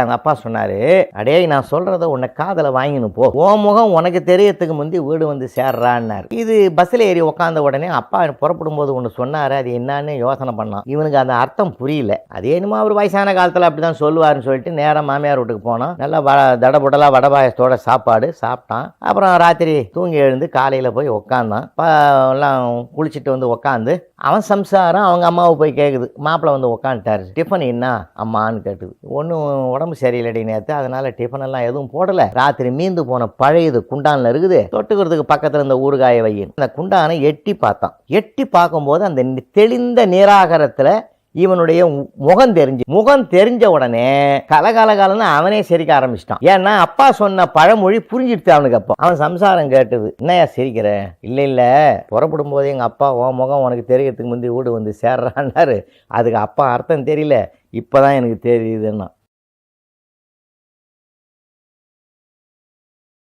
அந்த அப்பா சொன்னாரு அடே நான் சொல்கிறத உன்னை காதல வாங்கினு போ. ஓ முகம் உனக்கு தெரியறதுக்கு முந்தி வீடு வந்து சேர்றான்னார். இது பஸ்ஸில் ஏறி உட்காந்த உடனே அப்பா புறப்படும் போது ஒன்று சொன்னார். அது என்னன்னு யோசனை பண்ணான். இவனுக்கு அந்த அர்த்தம் புரியல. அது என்னமோ அவர் வயசான காலத்தில் அப்படிதான் சொல்லுவார்னு சொல்லிட்டு நேரா மாமியார் வீட்டுக்கு போனான். நல்லா வ தடபுடலா வடபாயத்தோட சாப்பாடு சாப்பிட்டான். அப்புறம் ராத்திரி தூங்கி எழுந்து காலையில் போய் உக்காந்தான். எல்லாம் குளிச்சுட்டு வந்து உக்காந்து அவன் சம்சாரம் அவங்க அம்மாவை போய் கேட்குது மாப்பிள்ளை வந்து உக்காந்துட்டார். டிஃபன் என்ன? அம்மான்னு கேட்டுது. ஒன்றும் உடம்பு சரியில்லடி நேற்று அதனால டிஃபன் எல்லாம் எதுவும் போடலை. ராத்திரி மீந்து போன பழையது குண்டானில் இருக்குது. தொட்டுக்கிறதுக்கு பக்கத்தில் இந்த ஊறுகாய வையின் அந்த குண்டானை எட்டி பார்த்தான். எட்டி பார்க்கும்போது அந்த நி- தெளிந்த நீராகரத்தில் இவனுடைய மு- முகம் தெரிஞ்சு முகம் தெரிஞ்ச உடனே கலகலகலன்னு அவனே சிரிக்க ஆரம்பிச்சிட்டான். ஏன்னா அப்பா சொன்ன பழமொழி புரிஞ்சிடுச்சு அவனுக்கு அப்போ. அவன் சம்சாரம் கேட்டது என்னையா சிரிக்கிற? இல்லை இல்லை. புறப்படும் போது எங்கள் அப்பா உன் முகம் உனக்கு தெரியறதுக்கு முந்தி வீடு வந்து சேர்றான்னாரு. அதுக்கு அப்பா அர்த்தம் தெரியல. இப்போதான் எனக்கு தெரியுதுன்னா